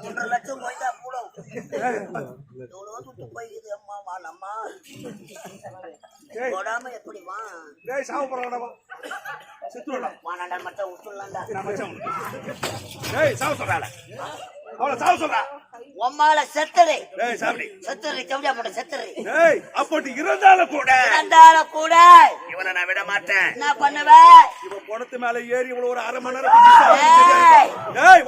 ஒன்றரை லட்சம் போய்தா கூட எவ்வளோ துட்டு போய்க்குது அம்மா ஏய், போடாம எப்படிமா வானாண்டா நான் மச்சான் உனக்கு. டேய் சாவு சொல்றாள அவளை சாவு சொல்றா உம்மால செத்துரு டேய் சாப்பிடி செத்துரு எப்படியா முண்டை செத்துரு டேய் இருந்தாலும் கூட இருந்தால கூட இவனை நான் விட மாட்டேன் என்ன பண்ணுவ இவன் பணத்து மேல ஏறி இவ்வளவு ஒரு அரை மணி நேரம். இருக்கும். டேய்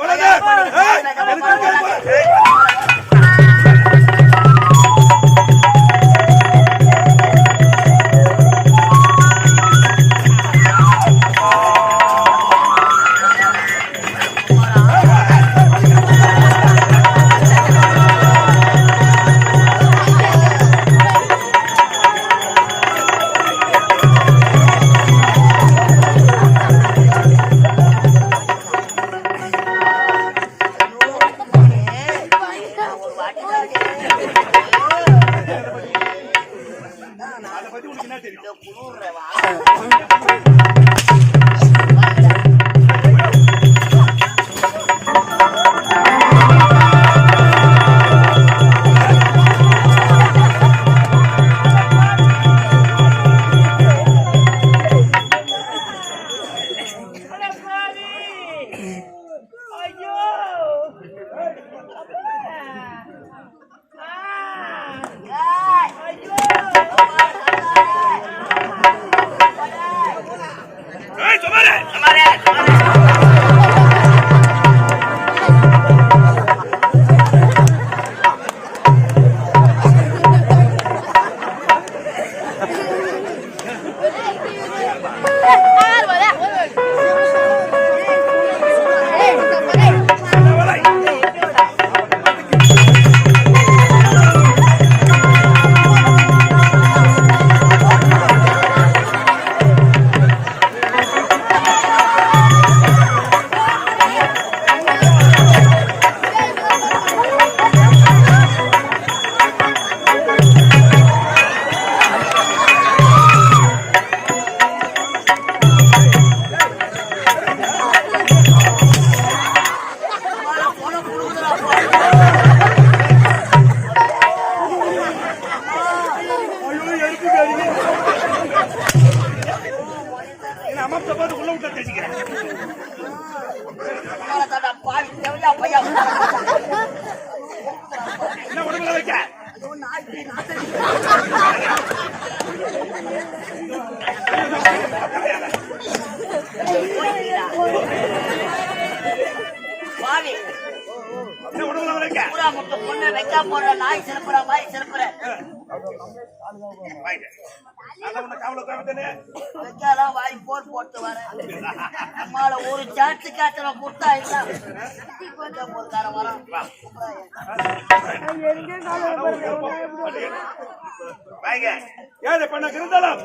ஏழை பண்ண இருந்தாலும்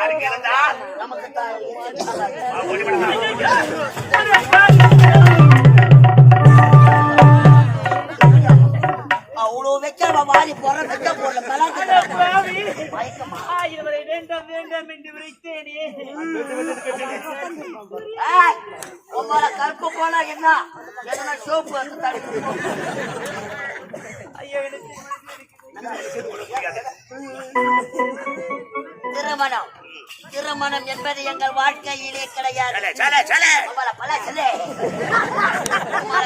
அதை நமக்கு தான் ஓடி விடுங்க. அவ்வளோ வெக்க வாரி போற வெக்க போடல. கலாச்சார பாவி மயக்கமா ஆயிரவரை வேண்டாம் வேண்டாம் என்று விரைத்தேனே. ஏய், உம்மால கருப்பு போனா என்ன? எதனா சோப்பு வந்து ஐயோ திருமணம். திருமணம் என்பது எங்கள் வாழ்க்கையிலே கிடையாது.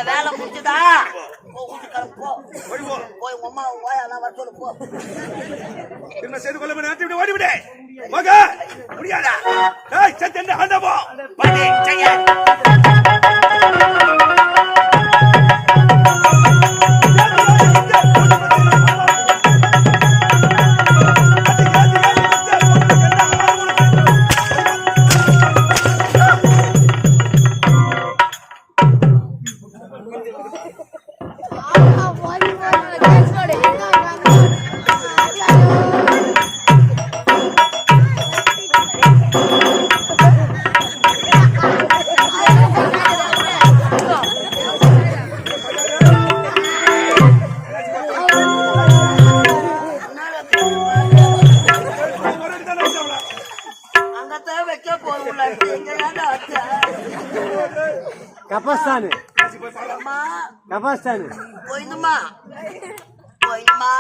வேலை போ. போய் அம்மா ஓயாலாம் வர சொல்லு போ. திரும்ப செய்து கொள்ள நேரத்தை விட்டு ஓடி விடு மக முடியாதா? டேய் சத்தெண்டு ஆண்டவோ செய்ய பணத்தை வைக்க போகல கபஸ்தானு. கபஸ்தானு. போயிடுமா? போயிடுமா?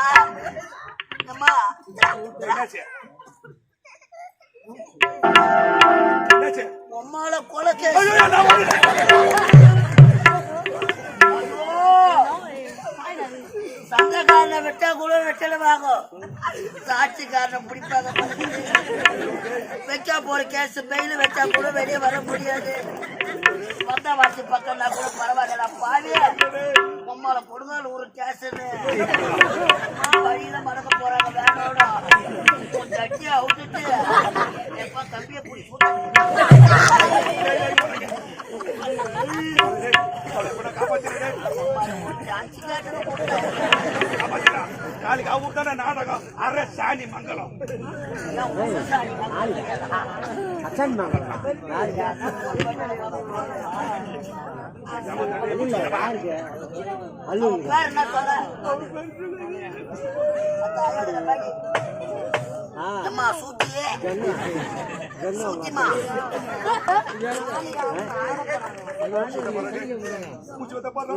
அம்மா. உம்மால கொலை சங்கக்காரனை வெட்டா கூட வெட்டலமாகும் வாங்கும் சாட்சிக்காரனை பிடிப்பாங்க. வைக்கா போற கேஸ் மெயில் வச்சா கூட வெளியே வர முடியாது. சொந்த வாசி பக்கம்னா கூட பரவாயில்ல. பாவிய உம்மால கொடுங்கால் ஒரு கேஸ்ன்னு வழியில மறக்க போறாங்க. வேணோட உன் தட்டியை அவுத்துட்டு எப்ப தம்பியை பிடிச்சி அவளை கூட காப்பாத்திடுறேன். சாட்சிக்காரனை காப்பாத்திடா. நாளைக்கு அவங்க தானே நாடகம் அரை சாணி மங்கலம் அச்சன் அம்மா சூத்தியே சூத்திமா.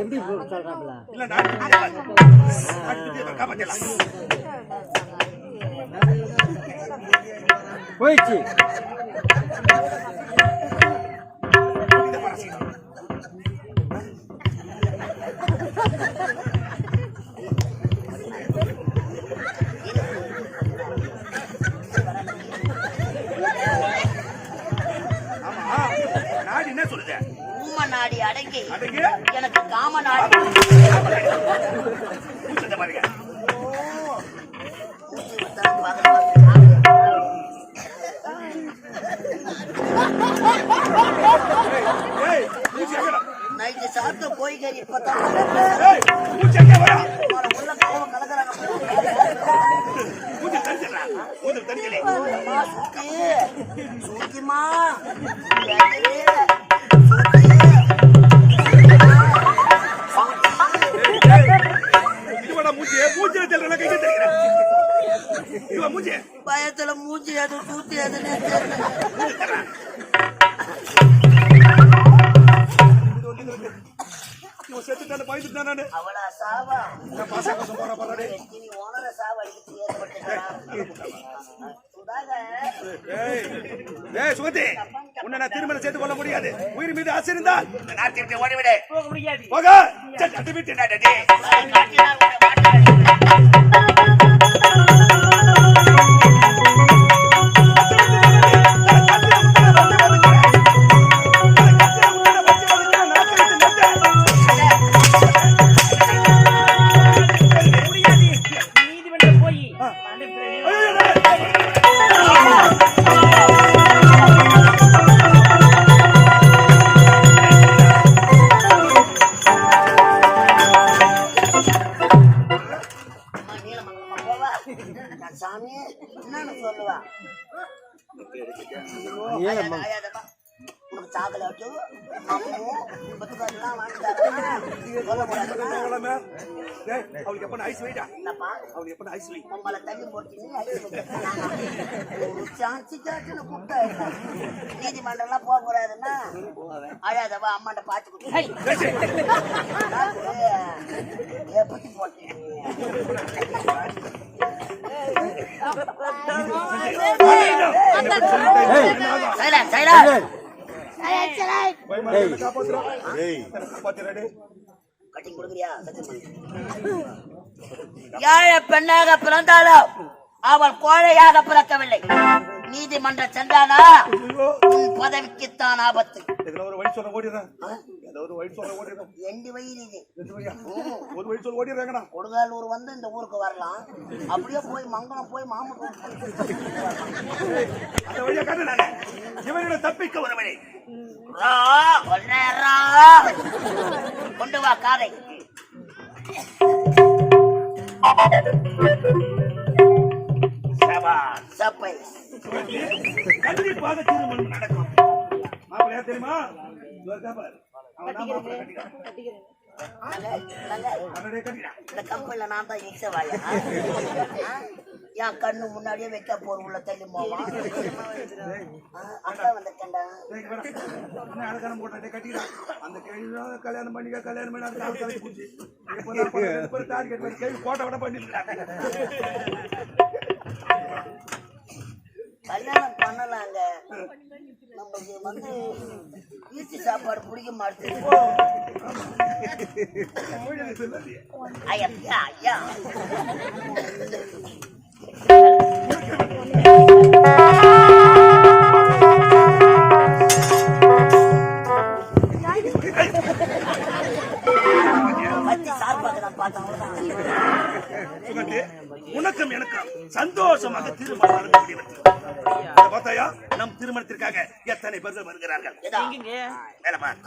எப்படி சொல்றாப்ல இல்ல நான் போயிடுச்சு. நாடி அடங்கி எனக்கு காம நாடி. நைட்டு சாப்பிட்டு போய் கறி இப்பதான் உள்ள கலவ கலக்குறாங்க சூத்தி சூத்திமா இதுவா மூச்சு பயத்துல மூஞ்சி அது சூத்தி அதுன்னு செத்துட்டானு பயந்துட்டான் அவளா சாவா? பாச கோசம் போற பாரு நீ ஓனர சாவ அடிக்கிட்டு ஏற்பட்டு சுதாகர். ஏய் ஏய் சுகதி உன்னை நான் திருமணம் செய்து கொள்ள முடியாது. உயிர் மீது ஆசை இருந்தால் ஓடிவிடு. போக முடியாது. போக சரி, அதை விட்டு நான் ஏய், அவளுக்கு எப்ப ஐஸ் வைடா அவளுக்கு எப்ப ஐஸ் வை உங்களை தள்ளி போட்டு ஒரு சான்சி காட்டுன்னு கூப்பிட்டா என்ன? நீதிமன்றம்லாம் போக கூடாதுன்னா அழாதவா அம்மாண்ட பாத்து கொடுத்து எப்படி போட்டேன் யாழ பெண்ணாக பிறந்தாலும் அவள் கோழையாக பிறக்கவில்லை. நீதிமன்றம் சென்றானா? உன் பதவிக்குத்தான் ஆபத்து. ஒரு வழி சொல்ல ஓடிடுறேன். ஒரு வழி சொல்ல ஓடிடுறேன். ரெண்டு வயிறு இது? ஒரு வழி சொல்ல ஓடிடுறாங்கண்ணா கொடுங்காலூர் வந்து இந்த ஊருக்கு வரலாம். அப்படியே போய் மங்கலம் போய் மாமூர் அந்த வழியா காட்டு நானு இவனோட தப்பிக்க ஒரு வழி கொண்டு வா காதை. கண்டிப்பாக திருமணம் நடக்கும். மாப்பிள்ளையா தெரியுமா? கட்டிக்கிறான். கட்டிக்கிறான். கம்பெனில நான் தான் வாயா? என் கண்ணு முன்னாடியே வைக்க போற உள்ள தள்ளி போவான். அக்கா வந்துட்டேன்டா. வாடா. அழகான போட்டா, டேய், கட்டிக்கடா. அந்த கேள்வியோட கல்யாணம் பண்ணிக்க, கல்யாணம் பண்ணி அந்த target பண்ணி கேள்வி போட்டோ கூட பண்ணிருக்காங்க. கல்யாணம் பண்ணலாங்க. நமக்கு வந்து ஈச்சி சாப்பாடு பிடிக்க மாட்டேங்குது. மொழியை சொல்லாதே. ஐயா. ஐயா பத்தி உனக்கும் எனக்கும் சந்தோஷமாக திருமணம். இதை பார்த்தாயா நம் திருமணத்திற்காக எத்தனை பேர்கள் வருகிறார்கள் இதா. எங்கங்க மேல பார்.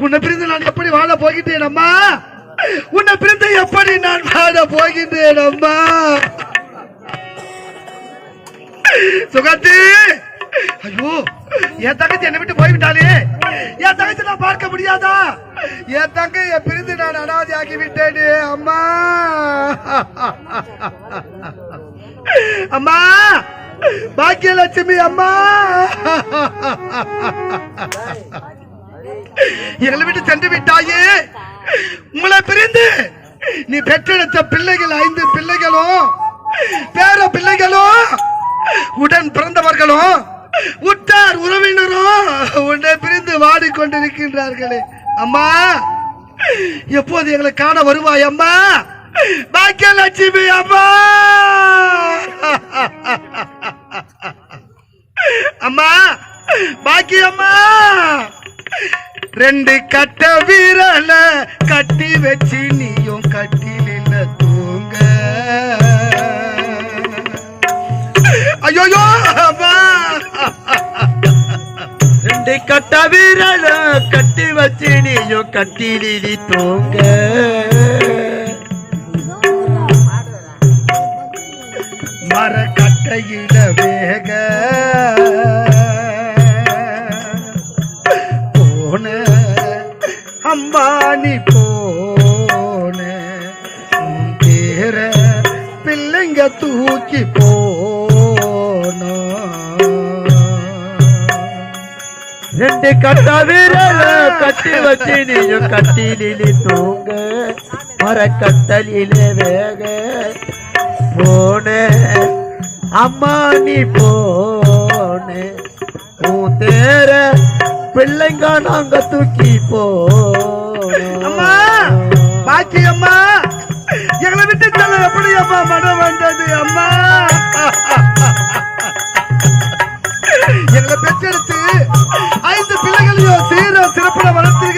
உன்னை பிரிந்து நான் எப்படி வாழ போகின்றேன் அம்மா? உன்னை பிரிந்து எப்படி நான் வாழ போகின்றேன் அம்மா? சுகத்து ஐயோ என் தங்கச்சி என்னை விட்டு போய்விட்டாலே என் தங்கச்சி நான் பார்க்க முடியாதா? என் தங்கைய பிரிந்து நான் அனாதி ஆகி விட்டேனே அம்மா. அம்மா! பாக்கியலட்சுமி அம்மா. எங்களை விட்டு சென்று விட்டாயே. உங்களை பிரிந்து நீ பெற்றெடுத்த பிள்ளைகள் ஐந்து பிள்ளைகளும் பேர பிள்ளைகளும் உடன் பிறந்தவர்களும் உற்றார் உறவினரும் உன்னை பிரிந்து வாடிக்கொண்டிருக்கின்றார்களே. அம்மா எப்போது எங்களை காண வருவாய் அம்மா? பாக்கியலட்சுமி அம்மா அம்மா பாக்கியம்மா ரெண்டு கட்ட வீரல கட்டி வச்சு நீயும் கட்டில தூங்க. ஐயோயோ அம்மா! ரெண்டு கட்ட வீரல கட்டி வச்சு நீயும் கட்டிலி தூங்க. மரக்கட்டையில வேக போன அம்பானி போன உன் பேர பிள்ளைங்க தூக்கி போன. ரெண்டு கட்ட வீரல கட்டி வச்சு நீயும் கட்டிலி தூங்க மரக்கட்டலிலே வேக போ அம்மா நீ போனே உன் தேர பிள்ளைங்க நாங்க தூக்கி அம்மா பாக்கி அம்மா எங்களை விட்டு தலை எப்படி அம்மா மனம் வந்தது அம்மா? எங்களை பெற்றெடுத்து ஐந்து பிள்ளைகளையும் சீர சிறப்புல வளர்த்து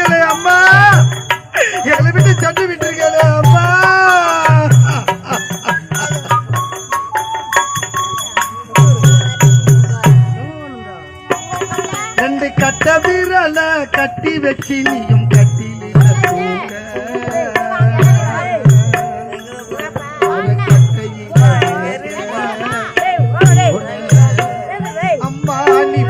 வெட்டி நீயும் கட்டியில தூங்க அம்மானி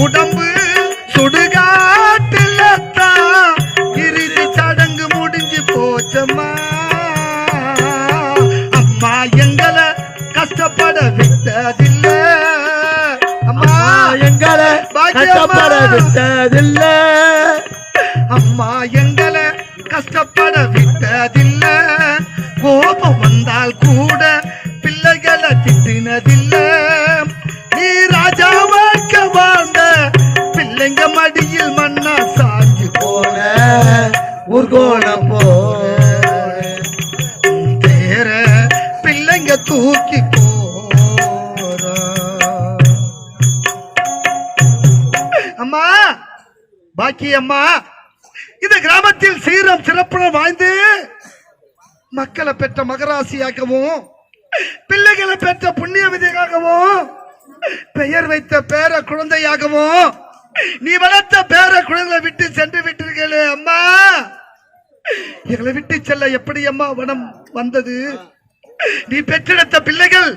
உடம்பு சுடுகாட்டுல இறுதி சடங்கு முடிஞ்சு போச்சம்மா. அம்மா எங்களை கஷ்டப்பட விட்டதில்ல. அம்மா எங்களை கஷ்டப்பட விட்டதில்ல. அம்மா இந்த கிராமத்தில் சீரம் சிறப்புடன் வாழ்ந்து மக்களை பெற்ற மகராசியாகவும் பிள்ளைகளை பெற்ற புண்ணியவதியாகவும் பெயர் வைத்த பேர குழந்தையாகவும் நீ வளர்த்த பேர குழந்தை விட்டு சென்று விட்டீர்களே அம்மா. எங்களை விட்டு செல்ல எப்படி அம்மா வனம் வந்தது? நீ பெற்றெடுத்த பிள்ளைகள்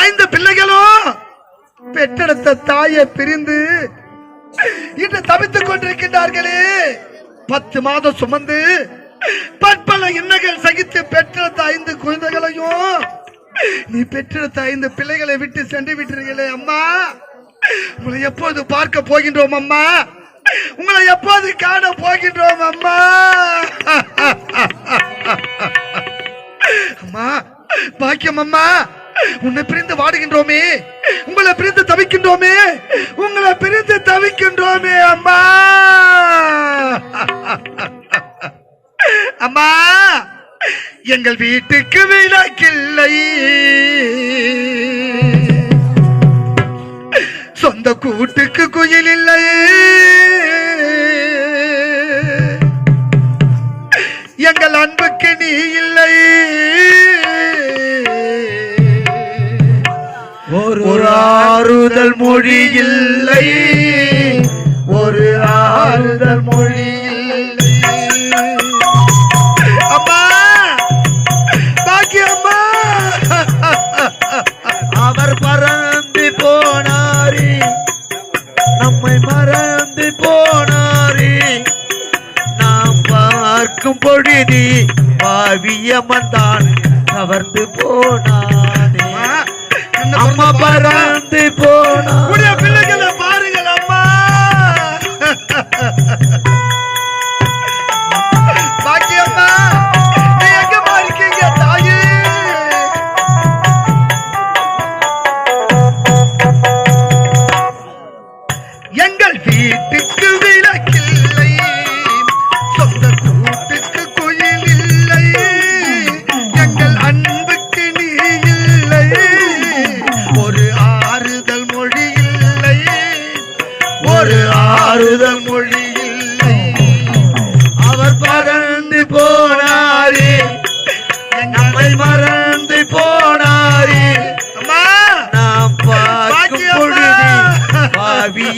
ஐந்து பிள்ளைகளும் பெற்றெடுத்த தாயை பிரிந்து இன்று தவித்துக் கொண்டிருக்கின்றார்களே. பத்து மாதம் சுமந்து பற்பல இன்னல்கள் சகித்து பெற்ற ஐந்து குழந்தைகளையும் நீ பெற்றெடுத்த ஐந்து பிள்ளைகளை விட்டு சென்று விட்டீர்களே அம்மா. உங்களை எப்போது பார்க்க போகின்றோம் அம்மா? உங்களை எப்போது காண போகின்றோம் அம்மா? அம்மா பாக்கியம் அம்மா. உன்னை பிரிந்து வாடுகின்றோமே. உங்களை பிரிந்து தவிக்கின்றோமே. உங்களை பிரிந்து தவிக்கின்றோமே அம்மா. அம்மா எங்கள் வீட்டுக்கு விளக்கில்லை. சொந்த கூட்டுக்கு குயில் இல்லை. எங்கள் அன்புக்கு நீ இல்லை. ஆறுதல் மொழி இல்லை. ஒரு ஆறுதல் மொழி அம்மா! பாக்கி அம்மா! அவர் பறந்து போனாரி. நம்மை மறந்து போனாரி. நாம் பார்க்கும் பொழுதி பாவியம்மன் தான் கவர்ந்து போனார். அம்மா பறந்து போ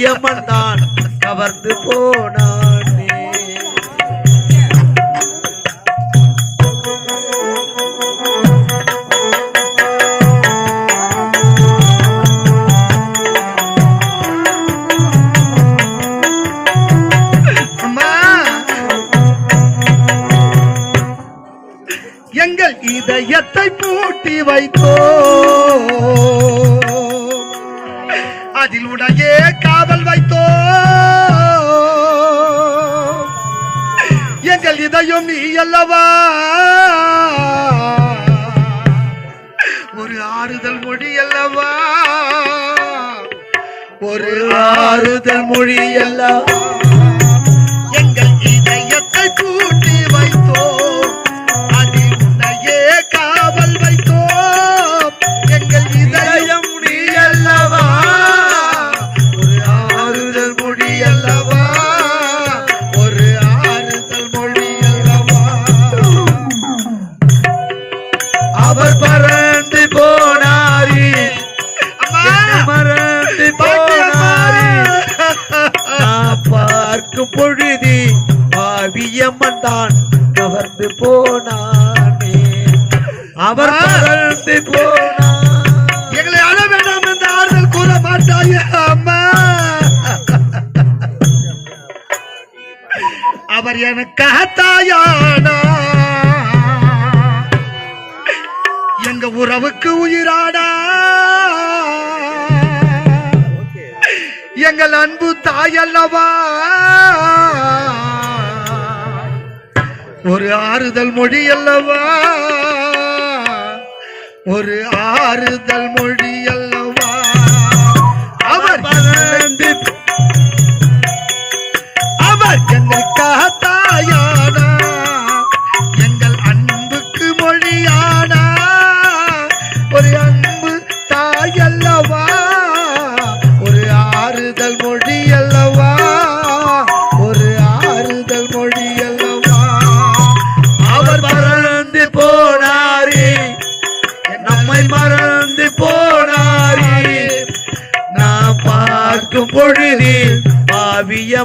பாவியம்மன் தான் கவர்ந்து போனானே ஆறுதல் மொழி அல்லவா ஒரு ஆறுதல் மொழி அல்லவா தான் கவர்ந்து போனானே. அவர் பறந்து போனார். எங்களை அழ வேண்டாம் என்று ஆறுதல் கூற மாட்டாயே அம்மா. அவர் எனக்காக தாயானா. எங்க உறவுக்கு உயிராடா எங்கள் அன்பு தாயல்லவா. ஒரு ஆறுதல் மொழி அல்லவா? ஒரு ஆறுதல் மொழி அல்லவா? அவர் அவர் தாயானா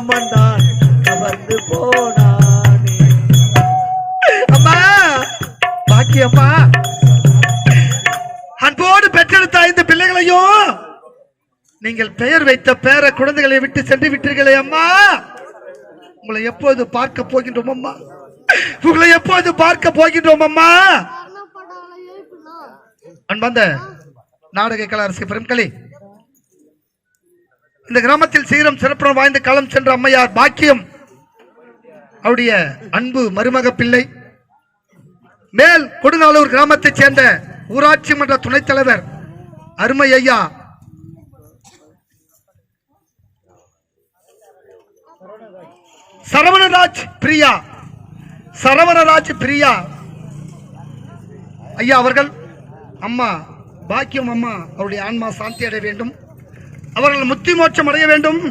பாவியம்மன் தான் கவர்ந்து போனானே. அம்மா பாக்கியம்மா. அன்போடு பெற்றெடுத்த ஐந்து பிள்ளைகளையும் நீங்கள் பெயர் வைத்த பேர குழந்தைகளை விட்டு சென்று விட்டீர்களே அம்மா. உங்களை எப்போது பார்க்க போகின்றோம் அம்மா? உங்களை எப்போது பார்க்க போகின்றோம் அம்மா? அன்பந்த நாடக கலாரசி பெரும்களி இந்த கிராமத்தில் சீரம் சிறப்புடன் வாய்ந்த களம் சென்ற அம்மையார் பாக்கியம். அவருடைய அன்பு மருமக பிள்ளை மேல் கொடுங்காலூர் கிராமத்தைச் சேர்ந்த ஊராட்சி மன்ற துணைத் தலைவர் அருமை ஐயா. சரவணராஜ் பிரியா. சரவணராஜ் பிரியா. ஐயா அவர்கள் அம்மா பாக்கியம் அம்மா அவருடைய ஆன்மா சாந்தி அடைய வேண்டும். அவர்கள் முத்தி மோட்சம் அடைய வேண்டும்.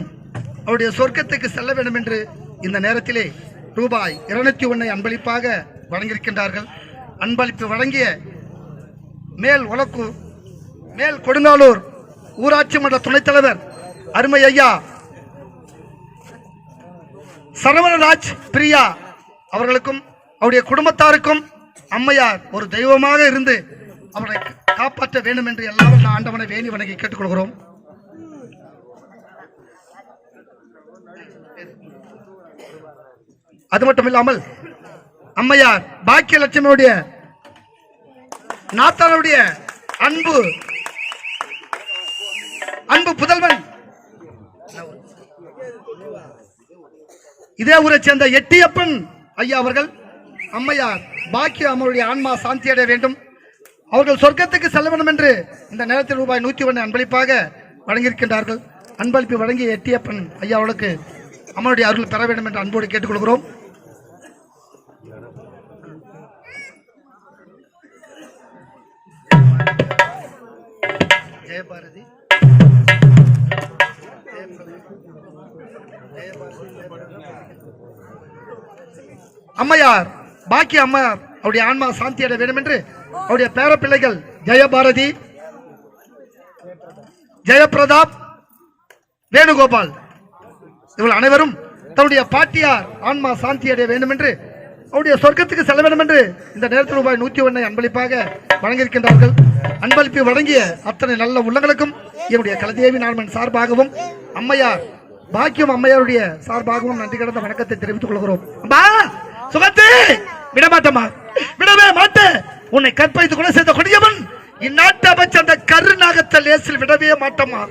அவருடைய சொர்க்கத்துக்கு செல்ல வேண்டும் என்று இந்த நேரத்திலே ரூபாய் இருநூத்தி ஒன்னை அன்பளிப்பாக வழங்கியிருக்கின்றார்கள். அன்பளிப்பு வழங்கிய மேல் உலக்கு மேல் கொடுங்காலூர் ஊராட்சி மன்ற துணைத் தலைவர் அருமை ஐயா சரவணராஜ் பிரியா அவர்களுக்கும் அவருடைய குடும்பத்தாருக்கும் அம்மையார் ஒரு தெய்வமாக இருந்து அவரை காப்பாற்ற வேண்டும் என்று எல்லாரும் ஆண்டவனை வேணி வணங்கி கேட்டுக்கொள்கிறோம். அது மட்டும் இல்லாமல் அம்மையார் பாக்கியலட்சுமியுடைய நாத்தானுடைய அன்பு அன்பு புதல்வன். இதே ஊரை சேர்ந்த எட்டியப்பன் ஐயா அவர்கள் அம்மையார் பாக்கிய அம்மனுடைய ஆன்மா சாந்தி அடைய வேண்டும். அவர்கள் சொர்க்கத்துக்கு செல்ல வேண்டும் என்று இந்த நேரத்தில் ரூபாய் நூத்தி ஒன்று அன்பளிப்பாக வழங்கியிருக்கின்றார்கள். அன்பளிப்பு வழங்கிய எட்டியப்பன் ஐயா அம்மனுடைய அருள் பெற வேண்டும் என்று அன்போடு கேட்டுக்கொள்கிறோம். ஜெயபாரதி அம்மையார் பாக்கி அம்மையார் அவருடைய ஆன்மா சாந்தி அடைய வேண்டும் என்று அவருடைய பேர பிள்ளைகள் ஜெயபாரதி ஜெயபிரதாப் வேணுகோபால். இவள் அனைவரும் தன்னுடைய பாட்டியார் ஆன்மா சாந்தி அடைய வேண்டும் என்று அவருடைய சொர்க்கத்துக்கு செல்ல வேண்டும் என்று இந்த நேரத்தில் ரூபாய் நூத்தி ஒன்னை அன்பளிப்பாக வழங்கியிருக்கின்றார்கள். அன்பளிப்பு வழங்கிய அத்தனை நல்ல உள்ளங்களுக்கும் என்னுடைய கலதேவி நாள்மன் சார்பாகவும் அம்மையார் பாக்கியம் அம்மையாருடைய சார்பாகவும் நன்றி கடந்த வணக்கத்தை தெரிவித்துக் கொள்கிறோம். அம்மா சுகத்தே விட விடவே மாட்டேன் உன்னை கற்பழித்து கொலை செய்த கொடியவன் இந்நாட்டு அமைச்சர் அந்த கருநாகத்தை லேசில் விடவே மாட்டோமா?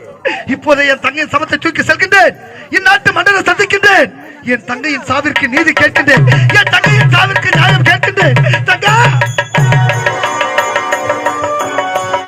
இப்போது என் தங்கையின் சமத்தை தூக்கி செல்கின்றேன். இந்நாட்டு மன்னரை சந்திக்கின்றேன். என் தங்கையின் சாவிற்கு நீதி கேட்கின்றேன். என் தங்கையின் சாவிற்கு நியாயம் கேட்கின்றேன்.